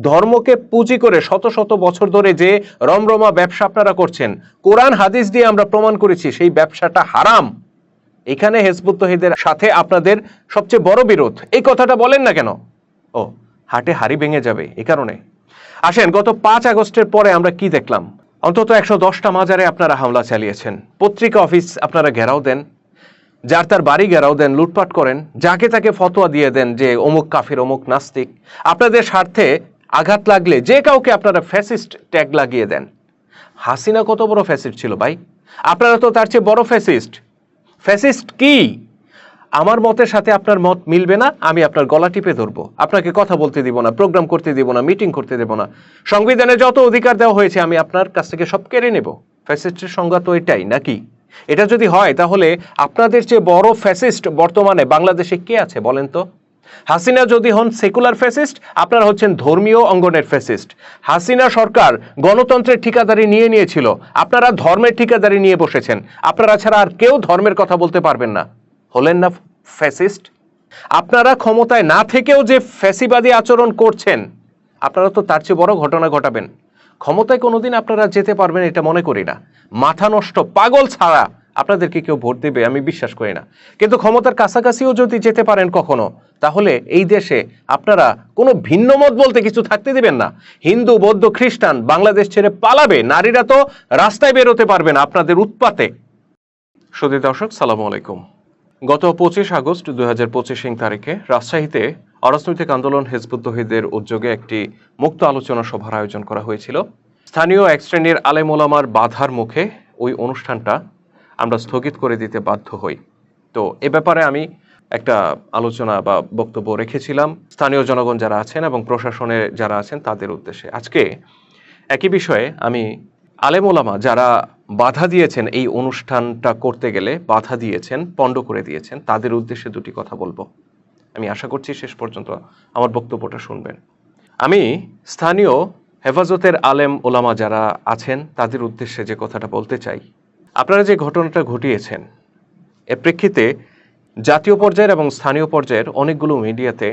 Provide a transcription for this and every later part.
ধর্মকে পুঁজি করে শত শত বছর ধরে যে রমরমা ব্যবসা আপনারা করছেন, কোরআন হাদিস দিয়ে আমরা প্রমাণ করেছি সেই ব্যবসাটা হারাম। এখানে হেজবুত তহিদের সাথে আপনাদের সবচেয়ে বড় বিরোধ। এই কথাটা বলেন না কেন? ও, হাটে হাড়ি ভেঙে যাবে এই কারণে। আসেন, গত পাঁচ আগস্টের পরে আমরা কি দেখলাম? অন্তত একশো দশটা মাজারে আপনারা হামলা চালিয়েছেন। পত্রিকা অফিস আপনারা ঘেরাও দেন, যার তার বাড়ি ঘেরাও দেন, লুটপাট করেন, যাকে তাকে ফতোয়া দিয়ে দেন যে অমুক কাফির, অমুক নাস্তিক। আপনাদের স্বার্থে আঘাত লাগলে যে কাউকে আপনারা ফ্যাসিস্ট ট্যাগ লাগিয়ে দেন। হাসিনা কত বড় ফ্যাসিস্ট ছিল ভাই? আপনারা তো তার চেয়ে বড় ফ্যাসিস্ট। ফ্যাসিস্ট কি? আমার মতের সাথে আপনার মত মিলবে না, আমি আপনার গলা টিপে ধরবো। আপনাকে কথা বলতে দিব না, প্রোগ্রাম করতে দিব না, মিটিং করতে দেব না। সংবিধানে যত অধিকার দেওয়া হয়েছে, আমি আপনার কাছ থেকে সব কেড়ে নেব। ফ্যাসিস্টের সংজ্ঞা তো এটাই, নাকি? এটা যদি হয়, তাহলে আপনাদের চেয়ে বড় ফ্যাসিস্ট বর্তমানে বাংলাদেশে কে আছে বলেন তো? হাসিনা যদি হন সেকুলার ফ্যাসিস্ট, আপনারা হচ্ছেন ধর্মীয় অঙ্গনের ফ্যাসিস্ট। হাসিনা সরকার গণতন্ত্রের ঠিকাদারি নিয়ে নিয়েছিল, আপনারা ধর্মের ঠিকাদারি নিয়ে বসেছেন। আপনারা ছাড়া আর কেউ ধর্মের কথা বলতে পারবেন না। হলেন না ফ্যাসিস্ট? আপনারা ক্ষমতায় না থেকেও যে ফ্যাসিবাদী আচরণ করছেন, আপনারা তো তার চেয়ে বড় ঘটনা ঘটাবেন। ক্ষমতায় কোনোদিন আপনারা যেতে পারবেন এটা মনে করি না। মাথা নষ্ট, পাগল ছাড়া আপনাদেরকে কেউ ভোট দেবে আমি বিশ্বাস করি না। কিন্তু ক্ষমতার কাছাকাছিও যদি যেতে পারেন কখনো, তাহলে এই দেশে আপনারা কোনো ভিন্ন মত বলতে কিছু থাকতে দিবেন না। হিন্দু, বৌদ্ধ, খ্রিস্টান, বাংলাদেশ ছেড়ে পালাবে, নারীরা তো রাস্তায় বেরোতে পারবে না আপনাদের উৎপাতে। সুদী দর্শক, সালাম আলাইকুম। গত পঁচিশ আগস্ট দুই হাজার পঁচিশ তারিখে রাজশাহীতে অরাজনৈতিক আন্দোলন হেজবুত তহিদের উদ্যোগে একটি মুক্ত আলোচনা সভার আয়োজন করা হয়েছিল। স্থানীয় এক শ্রেণির আলেমোলামার বাধার মুখে ওই অনুষ্ঠানটা আমরা স্থগিত করে দিতে বাধ্য হই। তো এ ব্যাপারে আমি একটা আলোচনা বা বক্তব্য রেখেছিলাম। স্থানীয় জনগণ যারা আছেন এবং প্রশাসনে যারা আছেন তাদের উদ্দেশ্যে। আজকে একই বিষয়ে আমি আলেম ওলামা যারা বাধা দিয়েছেন এই অনুষ্ঠানটা করতে গেলে, বাধা দিয়েছেন, পণ্ড করে দিয়েছেন, তাদের উদ্দেশ্যে দুটি কথা বলব। আমি আশা করছি শেষ পর্যন্ত আমার বক্তব্যটা শুনবেন। আমি স্থানীয় হেফাজতের আলেম ওলামা যারা আছেন, তাদের উদ্দেশ্যে যে কথাটা বলতে চাই আপনারা যে ঘটনাটা ঘটিয়েছেন, এর প্রেক্ষিতে জাতীয় পর্যায়ের এবং স্থানীয় পর্যায়ের অনেকগুলো মিডিয়াতে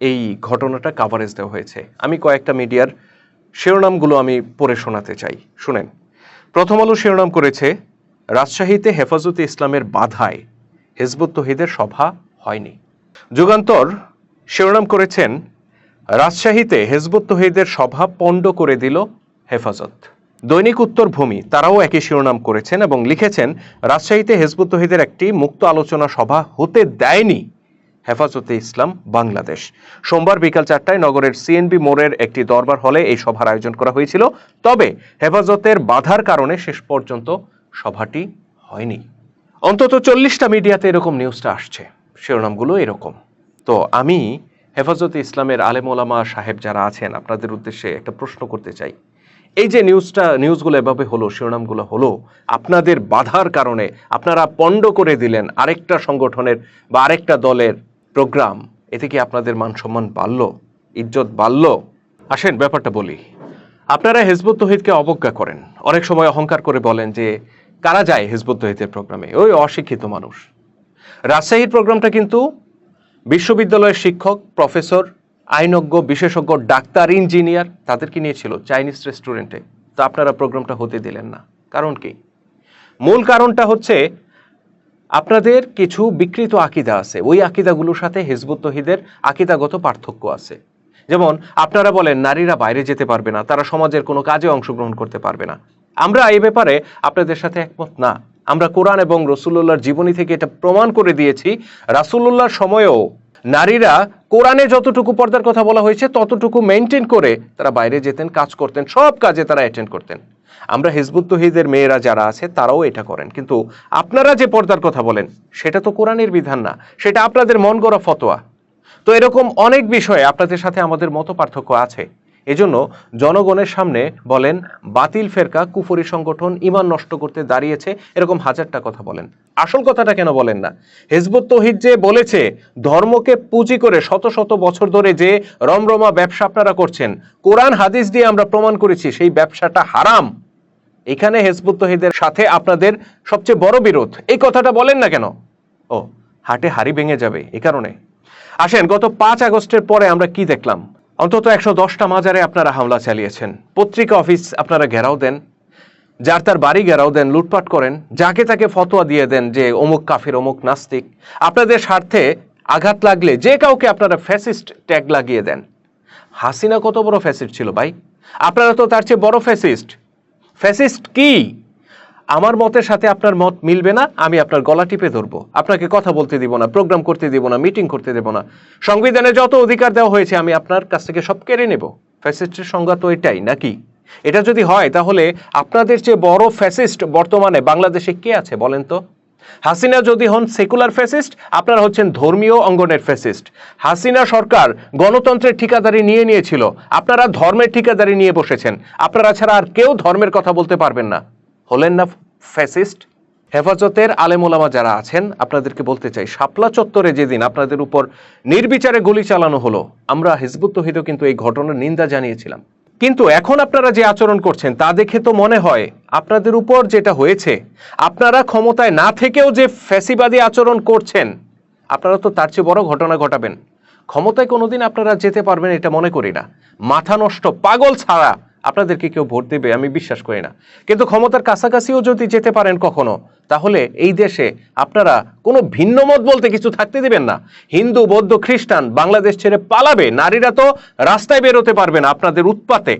এই ঘটনাটা কাভারেজ দেওয়া হয়েছে। আমি কয়েকটা মিডিয়ার শিরোনামগুলো আমি পড়ে শোনাতে চাই। শুনেন। প্রথম আলো শিরোনাম করেছে, রাজশাহীতে হেফাজতে ইসলামের বাধায় হেজবুত তহিদের সভা হয়নি। যুগান্তর শিরোনাম করেছেন, রাজশাহীতে হেজবুত তহিদের সভা পণ্ড করে দিল হেফাজত। দৈনিক উত্তর ভূমি তারাও একই শিরোনাম করেছেন এবং লিখেছেন, রাজশাহীতে হেজবুত তহিদের একটি মুক্ত আলোচনা সভা হতে দেয়নি। হেফাজতে ইসলাম, বাংলাদেশ। সোমবার বিকাল চারটায় নগরের সিএনবি মোড়ের একটি দরবার হলে এই সভার আয়োজন করা হয়েছিল। তবে হেফাজতের বাধার কারণে শেষ পর্যন্ত সভাটি হয়নি। অন্তত চল্লিশটা মিডিয়াতে এরকম নিউজটা আসছে। শিরোনামগুলো এরকম। তো আমি হেফাজতে ইসলামের আলেম ওলামা সাহেব যারা আছেন, আপনাদের উদ্দেশ্যে একটা প্রশ্ন করতে চাই। এই যে নিউজটা, নিউজগুলো এভাবে হলো, শিরোনামগুলো হলো, আপনাদের বাধার কারণে আপনারা পণ্ড করে দিলেন আরেকটা সংগঠনের বা আরেকটা দলের প্রোগ্রাম। এতে কি আপনাদের মান সম্মান বাড়লো? ইজ্জত বাড়ল? আসেন, ব্যাপারটা বলি। আপনারা হেজবুত তহিদকে অবজ্ঞা করেন। অনেক সময় অহংকার করে বলেন যে, কারা যায় হেজবুত তহিদের প্রোগ্রামে? ওই অশিক্ষিত মানুষ। রাজশাহীর প্রোগ্রামটা কিন্তু বিশ্ববিদ্যালয়ের শিক্ষক, প্রফেসর আইনজ্ঞ, বিশেষজ্ঞ, ডাক্তার, ইঞ্জিনিয়ার তাদেরকে নিয়েছিল চাইনিজ রেস্টুরেন্টে। তো আপনারা প্রোগ্রামটা হতে দিলেন না। কারণ কি? মূল কারণটা হচ্ছে আপনাদের কিছু বিকৃত আকিদা আছে। ওই আকিদাগুলোর সাথে হিজবুত তহিদের আকিদাগত পার্থক্য আছে। যেমন, আপনারা বলেন, নারীরা বাইরে যেতে পারবে না, তারা সমাজের কোনো কাজে অংশগ্রহণ করতে পারবে না। আমরা এই ব্যাপারে আপনাদের সাথে একমত না। আমরা কোরআন এবং রসুল্লাহর জীবনী থেকে এটা প্রমাণ করে দিয়েছি। রাসুল্লাহর সময়েও নারীরা কোরআনে যতটুকু পর্দার কথা বলা হয়েছে, ততটুকু মেনটেন করে তারা বাইরে যেতেন, কাজ করতেন, সব কাজে তারা অ্যাটেন্ড করতেন। আমরা হিজবুত তহিদের মেয়েরা যারা আছে, তারাও এটা করেন। কিন্তু আপনারা যে পর্দার কথা বলেন, সেটা তো কোরআনের বিধান না। সেটা আপনাদের মন গড়া ফতোয়া। তো এরকম অনেক বিষয়ে আপনাদের সাথে আমাদের মত পার্থক্য আছে। এজন্য জনগণের সামনে বলেন, বাতিল ফেরকা কুফরি সংগঠন ইমান নষ্ট করতে দাঁড়িয়েছে, এরকম হাজারটা কথা বলেন। আসল কথাটা কেন বলেন না? হেজবুত তহিদ যে বলেছে, ধর্মকে পুঁজি করে শত শত বছর ধরে যে রমরমা ব্যবসা আপনারা করছেন, কোরআন হাদিস দিয়ে আমরা প্রমাণ করেছি সেই ব্যবসাটা হারাম। এখানে হেজবুত তহিদের সাথে আপনাদের সবচেয়ে বড় বিরোধ। এই কথাটা বলেন না কেন? ও, হাটে হাড়ি ভেঙে যাবে এই কারণে। আসেন, গত পাঁচ আগস্টের পরে আমরা কি দেখলাম? অন্তত একশো দশটা মাজারে আপনারা হামলা চালিয়েছেন। পত্রিকা অফিস আপনারা ঘেরাও দেন। যার তার বাড়ি ঘেরাও দেন, লুটপাট করেন। যাকে তাকে ফতোয়া দিয়ে দেন যে অমুক কাফির, অমুক নাস্তিক। আপনাদের স্বার্থে আঘাত লাগলে যে কাউকে আপনারা ফ্যাসিস্ট ট্যাগ লাগিয়ে দেন। হাসিনা কত বড় ফ্যাসিস্ট ছিল ভাই? আপনারা তো তার চেয়ে বড় ফ্যাসিস্ট। ফ্যাসিস্ট কি? আমার মতের সাথে আপনার মত মিলবে না, আমি আপনার গলা টিপে ধরবো। আপনাকে কথা বলতে দিব না, প্রোগ্রাম করতে দিব না, মিটিং করতে দেব না। সংবিধানে যত অধিকার দেওয়া হয়েছে, আমি আপনার কাছ থেকে সব কেড়ে নেব। ফ্যাসিস্টের সংজ্ঞা তো এটাই, নাকি? এটা যদি হয়, তাহলে আপনাদের চেয়ে বড় ফ্যাসিস্ট বর্তমানে বাংলাদেশে কে আছে বলেন তো? হাসিনা যদি হন সেকুলার ফ্যাসিস্ট, আপনারা হচ্ছেন ধর্মীয় অঙ্গনের ফ্যাসিস্ট। হাসিনা সরকার গণতন্ত্রের ঠিকাদারি নিয়ে নিয়েছিল, আপনারা ধর্মের ঠিকাদারি নিয়ে বসেছেন। আপনারা ছাড়া আর কেউ ধর্মের কথা বলতে পারবেন না। হলেন না ফ্যাসিস্ট? হেফাজতের আলেমোলামা যারা আছেন, আপনাদেরকে বলতে চাই, শাপলা চত্বরে যেদিন আপনাদের উপর নির্বিচারে গুলি চালানো হলো, আমরা হিজবুত তহিদও কিন্তু এই ঘটনার নিন্দা জানিয়েছিলাম। কিন্তু এখন আপনারা যে আচরণ করছেন, তা দেখে তো মনে হয় আপনাদের উপর যেটা হয়েছে, আপনারা ক্ষমতায় না থেকেও যে ফ্যাসিবাদী আচরণ করছেন, আপনারা তো তার চেয়ে বড় ঘটনা ঘটাবেন। ক্ষমতায় কোনোদিন আপনারা যেতে পারবেন এটা মনে করি না। মাথা নষ্ট, পাগল ছাড়া আপনাদেরকে কেউ ভোট দেবে আমি বিশ্বাস করি না। কিন্তু ক্ষমতার কাছাকাছিও যদি যেতে পারেন কখনো, তাহলে এই দেশে আপনারা কোনো ভিন্ন মত বলতে কিছু থাকতে দিবেন না। হিন্দু, বৌদ্ধ, খ্রিস্টান, বাংলাদেশ ছেড়ে পালাবে, নারীরা তো রাস্তায় বেরোতে পারবে না আপনাদের উৎপাতে।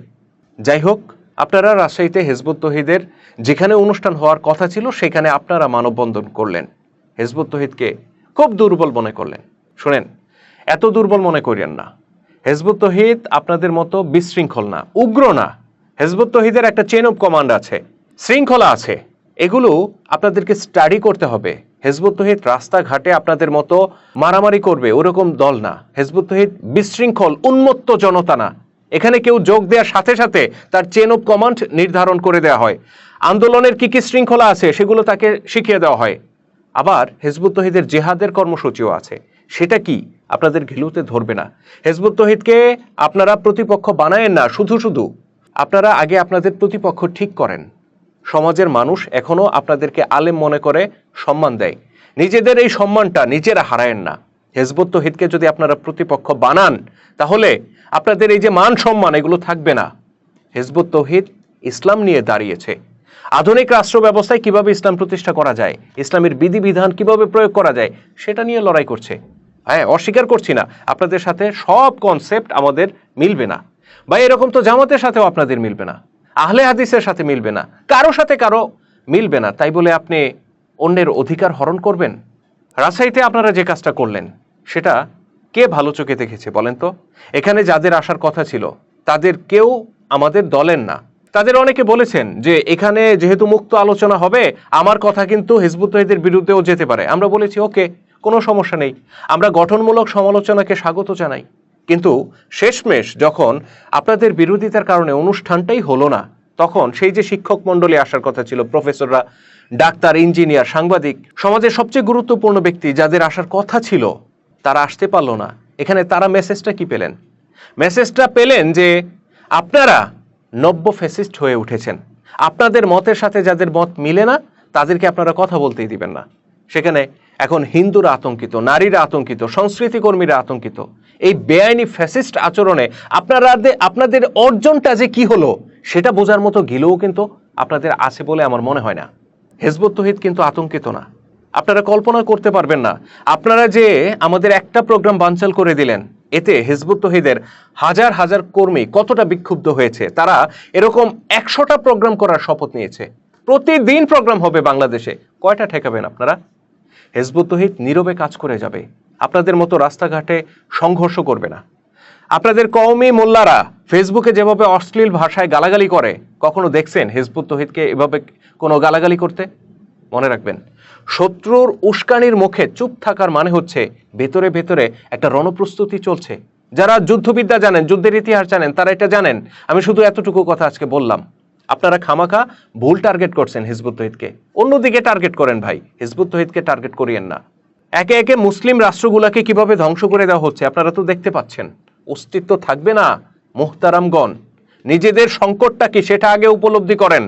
যাই হোক, আপনারা রাজশাহীতে হেজবুত তহিদের যেখানে অনুষ্ঠান হওয়ার কথা ছিল, সেখানে আপনারা মানববন্ধন করলেন। হেজবুত তহিদকে খুব দুর্বল মনে করলেন। শুনেন, এত দুর্বল মনে করিয়েন না। হেজবুত তহিদ আপনাদের মতো বিশৃঙ্খল না, উগ্র না। হেজবুত তহিদের একটা চেন অফ কমান্ড আছে, শৃঙ্খলা আছে। এগুলো আপনাদেরকে স্টাডি করতে হবে। হেজবুত তহিদ রাস্তাঘাটে আপনাদের মতো মারামারি করবে, ওরকম দল না। হেজবুত তহিদ বিশৃঙ্খল, উন্মত্ত জনতা না। এখানে কেউ যোগ দেওয়ার সাথে সাথে তার চেন অফ কমান্ড নির্ধারণ করে দেওয়া হয়। আন্দোলনের কি কি শৃঙ্খলা আছে, সেগুলো তাকে শিখিয়ে দেওয়া হয়। আবার হেজবুত তহিদের জেহাদের কর্মসূচিও আছে। সেটা কি? আপনাদের ঘিলুতে ধরবে না। হেজবুত তহিদকে আপনারা প্রতিপক্ষ বানায়েন না, শুধু শুধু। আপনারা আগে আপনাদের প্রতিপক্ষ ঠিক করেন। সমাজের মানুষ এখনও আপনাদেরকে আলেম মনে করে সম্মান দেয়। নিজেদের এই সম্মানটা নিজেরা হারায়েন না। হেজবুত তহিদকে যদি আপনারা প্রতিপক্ষ বানান, তাহলে আপনাদের এই যে মান সম্মান, এগুলো থাকবে না। হেজবুত তৌহিদ ইসলাম নিয়ে দাঁড়িয়েছে। আধুনিক রাষ্ট্র ব্যবস্থায় কীভাবে ইসলাম প্রতিষ্ঠা করা যায়, ইসলামের বিধিবিধান কীভাবে প্রয়োগ করা যায়, সেটা নিয়ে লড়াই করছে। হ্যাঁ অস্বীকার করছি না। আপনাদের সাথে সব কনসেপ্ট আমাদের মিলবে না। বা এরকম তো জামাতের সাথেও আপনাদের মিলবে না। আহলে হাদিসের সাথে মিলবে না। কারও সাথে কারও মিলবে না। তাই বলে আপনি অন্যের অধিকার হরণ করবেন? রাজশাহীতে আপনারা যে কাজটা করলেন, সেটা কে ভালো চোখে দেখেছে বলেন তো? এখানে যাদের আসার কথা ছিল, তাদের কেউ আমাদের দলের না। তাদের অনেকে বলেছেন যে, এখানে যেহেতু মুক্ত আলোচনা হবে, আমার কথা কিন্তু হিজবুত বিরুদ্ধেও যেতে পারে। আমরা বলেছি, ওকে। কোনো সমস্যা নেই। আমরা গঠনমূলক সমালোচনাকে স্বাগত জানাই। কিন্তু শেষমেশ যখন আপনাদের বিরোধিতার কারণে অনুষ্ঠানটাই হলো না, তখন সেই যে শিক্ষক মণ্ডলী আসার কথা ছিল, প্রফেসররা, ডাক্তার, ইঞ্জিনিয়ার, সাংবাদিক, সমাজের সবচেয়ে গুরুত্বপূর্ণ ব্যক্তি যাদের আসার কথা ছিল, তারা আসতে পারল না। এখানে তারা মেসেজটা কি পেলেন? মেসেজটা পেলেন যে, আপনারা নব্য ফেসিস্ট হয়ে উঠেছেন। আপনাদের মতের সাথে যাদের মত মিলে না, তাদেরকে আপনারা কথা বলতেই দিবেন না। সেখানে এখন হিন্দুরা আতঙ্কিত, নারীরা আতঙ্কিত সংস্কৃতি কর্মীরা আতঙ্কিত। এই বেআইনি ফ্যাসিস্ট আচরণে আপনারা আপনাদের অর্জনটা যে কি হলো, সেটা বোঝার মতো গিলেও কিন্তু আপনাদের আছে বলে আমার মনে হয় না। হেজবুত তহিদ কিন্তু আতঙ্কিত না। আপনারা কল্পনা করতে পারবেন না। আপনারা যে আমাদের একটা প্রোগ্রাম বানচাল করে দিলেন, এতে হেজবুত তহিদের হাজার হাজার কর্মী কতটা বিক্ষুব্ধ হয়েছে, তারা এরকম একশোটা প্রোগ্রাম করার শপথ নিয়েছে। প্রতিদিন প্রোগ্রাম হবে বাংলাদেশে। কয়টা ঠেকাবেন আপনারা? হেজবুত তহিদ নীরবে কাজ করে যাবে। আপনাদের মতো রাস্তাঘাটে সংঘর্ষ করবে না। আপনাদের কওমি মোল্লারা ফেসবুকে যেভাবে অশ্লীল ভাষায় গালাগালি করে, কখনো দেখছেন হেজবুত তহিদকে এভাবে কোনো গালাগালি করতে? মনে রাখবেন, শত্রুর উস্কানির মুখে চুপ থাকার মানে হচ্ছে ভেতরে ভেতরে একটা রণপ্রস্তুতি চলছে। যারা যুদ্ধবিদ্যা জানেন, যুদ্ধের ইতিহাস জানেন, তারা এটা জানেন। আমি শুধু এতটুকু কথা আজকে বললাম। আপনারা খামাখা ভুল টার্গেট করছেন হিজবুত তহিদকে। অন্যদিকে টার্গেট করেন ভাই, হিজবুত তহিদকে টার্গেট করিয়েন না। একে একে মুসলিম রাষ্ট্রগুলোকে কীভাবে ধ্বংস করে দেওয়া হচ্ছে আপনারা তো দেখতে পাচ্ছেন। অস্তিত্ব থাকবে না মোহতারামগণ। নিজেদের সংকটটা কি সেটা আগে উপলব্ধি করেন।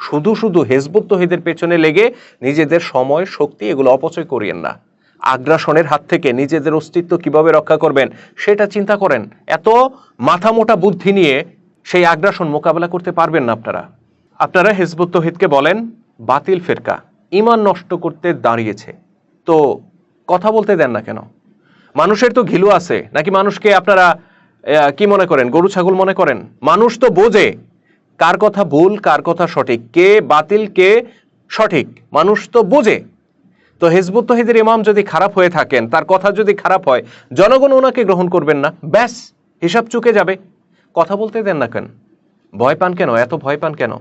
শুধু শুধু হেজবুত তহিদের পেছনে লেগে নিজেদের সময়, শক্তি এগুলো অপচয় করিয়েন না। আগ্রাসনের হাত থেকে নিজেদের অস্তিত্ব কীভাবে রক্ষা করবেন সেটা চিন্তা করেন। এত মাথা মোটা বুদ্ধি নিয়ে সেই আগ্রাসন মোকাবেলা করতে পারবেন না আপনারা। আপনারা হিজবুত তহিদকে বলেন, বাতিল ফেরকা ইমান নষ্ট করতে দাঁড়িয়েছে। তো কথা বলতে দেন না কেন? মানুষের তো ঘিলু আছে, নাকি মানুষকে আপনারা কি মনে করেন, গরু ছাগল মনে করেন? মানুষ তো বোঝে কার কথা ভুল, কার কথা সঠিক, কে বাতিল, কে সঠিক, মানুষ তো বোঝে। তো হিজবুত তহিদের ইমাম যদি খারাপ হয়ে থাকেন, তার কথা যদি খারাপ হয়, জনগণ ওনাকে গ্রহণ করবেন না, ব্যাস, হিসাব চুকে যাবে। কথা বলতে দেন না কেন? ভয় পান কেন? এত ভয় পান কেন?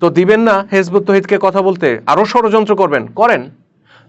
তো দিবেন না হেজবুত তহিদকে কথা বলতে? আরও ষড়যন্ত্র করবেন? করেন।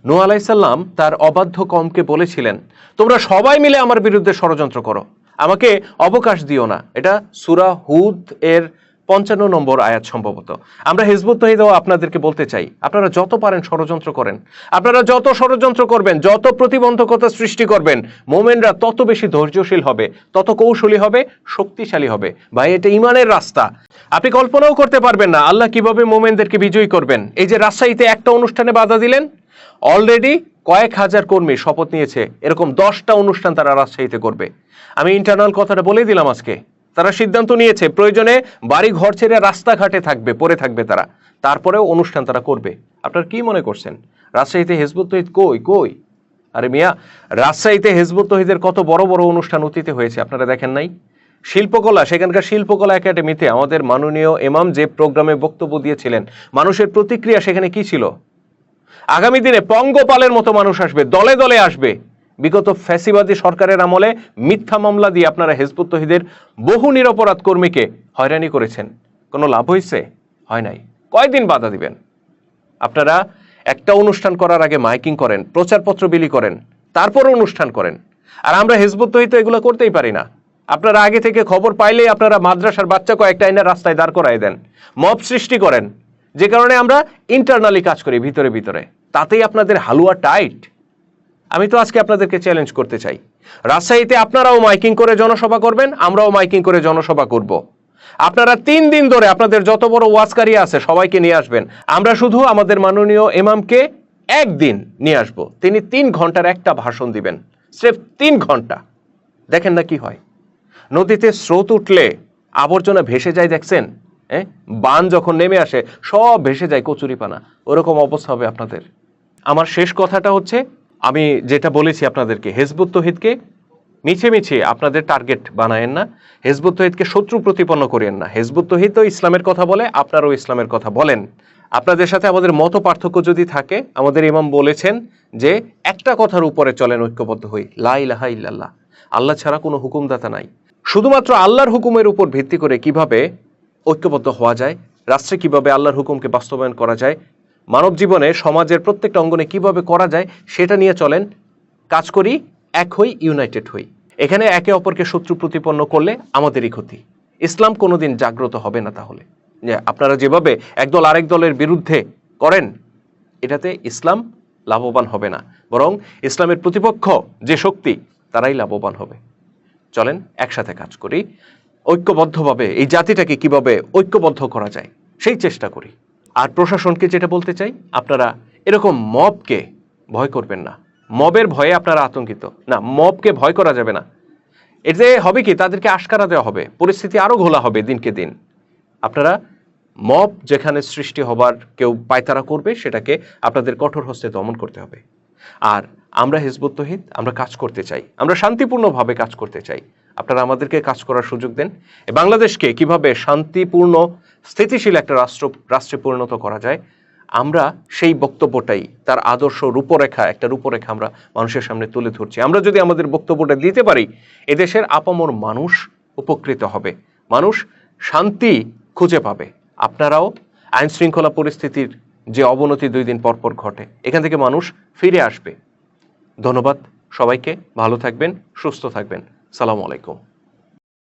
নু আলাইসাল্লাম তার অবাধ্য কমকে বলেছিলেন, তোমরা সবাই মিলে আমার বিরুদ্ধে ষড়যন্ত্র করো। আমাকে অবকাশ দিও না। এটা সুরা হুদ এর পঞ্চান্ন নম্বর আয়াত সম্ভবত। আমরা হিজবুত তহিদও আপনাদেরকে বলতে চাই, আপনারা যত পারেন ষড়যন্ত্র করেন। আপনারা যত ষড়যন্ত্র করবেন, যত প্রতিবন্ধকতা সৃষ্টি করবেন, মোমেনরা তত বেশি ধৈর্যশীল হবে, তত কৌশলী হবে, শক্তিশালী হবে। ভাই, এটা ইমানের রাস্তা। আপনি কল্পনাও করতে পারবেন না আল্লাহ কীভাবে মোমেনদেরকে বিজয়ী করবেন। এই যে রাজশাহীতে একটা অনুষ্ঠানে বাধা দিলেন অলরেডি কয়েক হাজার কর্মী শপথ নিয়েছে, এরকম দশটা অনুষ্ঠান তারা রাজশাহীতে করবে। আমি ইন্টারনাল কথাটা বলেই দিলাম আজকে। তারা সিদ্ধান্ত নিয়েছে, প্রয়োজনে বাড়ি ঘর ছেড়ে রাস্তাঘাটে থাকবে, পড়ে থাকবে তারা। তারপরেও অনুষ্ঠান তারা করবে। আপনার কি মনে করছেন? রাজশাহীতে হেজবুত তহিদ কই কই? আরে মিয়া, রাজশাহীতে হেজবুত তহিদের কত বড় বড় অনুষ্ঠান অতীতে হয়েছে, আপনারা দেখেন নাই? শিল্পকলা, সেখানকার শিল্পকলা একাডেমিতে আমাদের মাননীয় এমাম যে প্রোগ্রামে বক্তব্য দিয়েছিলেন, মানুষের প্রতিক্রিয়া সেখানে কি ছিল? আগামী দিনে পঙ্গপালের মতো মানুষ আসবে, দলে দলে আসবে। বিগত ফ্যাসিবাদী সরকারের আমলে মিথ্যা মামলা দিয়ে আপনারা হেজবুত তহিদের বহু নিরপরাধ কর্মীকে হয়রানি করেছেন। কোনো লাভ হয়েছে? হয় নাই। কয়দিন বাধা দিবেন? আপনারা একটা অনুষ্ঠান করার আগে মাইকিং করেন, প্রচারপত্র বিলি করেন, তারপর অনুষ্ঠান করেন। আর আমরা হেজবুত তহিদ এগুলো করতেই পারি না। আপনারা আগে থেকে খবর পাইলেই আপনারা মাদ্রাসার বাচ্চা কয়েকটা আইনা রাস্তায় দাঁড় করায় দেন, মব সৃষ্টি করেন। যে কারণে আমরা ইন্টারনালি কাজ করি ভিতরে ভিতরে। তাতেই আপনাদের হালুয়া টাইট আমি তো আজকে আপনাদেরকে চ্যালেঞ্জ করতে চাই। রাজশাহীতে আপনারাও মাইকিং করে জনসভা করবেন, আমরাও মাইকিং করে জনসভা করব। আপনারা তিন দিন ধরে আপনাদের যত বড় ওয়াজকারী আছে সবাইকে নিয়ে আসবেন। আমরা শুধু আমাদের মাননীয় এমামকে একদিন নিয়ে আসব। তিনি তিন ঘণ্টার একটা ভাষণ দিবেন, স্রেফ তিন ঘণ্টা। দেখেন না কি হয়। নদীতে স্রোত উঠলে আবর্জনা ভেসে যায়, দেখছেন? হ্যাঁ বান যখন নেমে আসে, সব ভেসে যায় কচুরিপানা। ওরকম অবস্থা হবে আপনাদের। আমার শেষ কথাটা হচ্ছে আমি যেটা বলেছি আপনাদেরকে, হেজবুত তহিদকে মিছে মিছে আপনাদের টার্গেট বানায়েন না, হেজবুত তহিদকে শত্রু প্রতিপন্ন করেন না। হেজবুত তহিদ তো ইসলামের কথা বলে, আপনারাও ইসলামের কথা বলেন। আপনাদের সাথে আমাদের মত পার্থক্য যদি থাকে, আমাদের ইমাম বলেছেন যে একটা কথার উপরে চলেন ঐক্যবদ্ধ হই লা ইলাহা ইল্লাল্লাহ। আল্লাহ ছাড়া কোনো হুকুমদাতা নাই। শুধুমাত্র আল্লাহর হুকুমের উপর ভিত্তি করে কীভাবে ঐক্যবদ্ধ হওয়া যায়, রাষ্ট্রে কীভাবে আল্লাহর হুকুমকে বাস্তবায়ন করা যায় মানব জীবনে সমাজের প্রত্যেকটা অঙ্গনে কীভাবে করা যায় সেটা নিয়ে চলেন কাজ করি, এক হই ইউনাইটেড হই। এখানে একে অপরকে শত্রু প্রতিপন্ন করলে আমাদেরই ক্ষতি। ইসলাম কোনোদিন জাগ্রত হবে না তাহলে। আপনারা যেভাবে একদল আরেক দলের বিরুদ্ধে করেন, এটাতে ইসলাম লাভবান হবে না। বরং ইসলামের প্রতিপক্ষ যে শক্তি, তারাই লাভবান হবে। চলেন একসাথে কাজ করি। ঐক্যবদ্ধভাবে এই জাতিটাকে কীভাবে ঐক্যবদ্ধ করা যায়, সেই চেষ্টা করি। আর প্রশাসনকে যেটা বলতে চাই, আপনারা এরকম মবকে ভয় করবেন না। মবের ভয়ে আপনারা আতঙ্কিত। না, মবকে ভয় করা যাবে না। এতে হবে কি, তাদেরকে আশকারা দেওয়া হবে। পরিস্থিতি আরও ঘোলা হবে দিনকে দিন। আপনারা মব যেখানে সৃষ্টি হবার কেউ পায়তারা করবে, সেটাকে আপনাদের কঠোর হস্তে দমন করতে হবে। আর আমরা হিজবুত তহিদ, আমরা কাজ করতে চাই। আমরা শান্তিপূর্ণভাবে কাজ করতে চাই। আপনারা আমাদেরকে কাজ করার সুযোগ দেন। বাংলাদেশকে কীভাবে শান্তিপূর্ণ স্থিতিশীল একটা রাষ্ট্র, রাষ্ট্রে পরিণত করা যায়। আমরা সেই বক্তব্যটাই, তার আদর্শ রূপরেখা, একটা রূপরেখা আমরা মানুষের সামনে তুলে ধরছি। আমরা যদি আমাদের বক্তব্যটা দিতে পারি, এদেশের আপামর মানুষ উপকৃত হবে। মানুষ শান্তি খুঁজে পাবে। আপনারাও আইন শৃঙ্খলা পরিস্থিতির যে অবনতি দুই দিন পরপর ঘটে, এখান থেকে মানুষ ফিরে আসবে। ধন্যবাদ সবাইকে, ভালো থাকবেন, সুস্থ থাকবেন। সালাম আলাইকুম।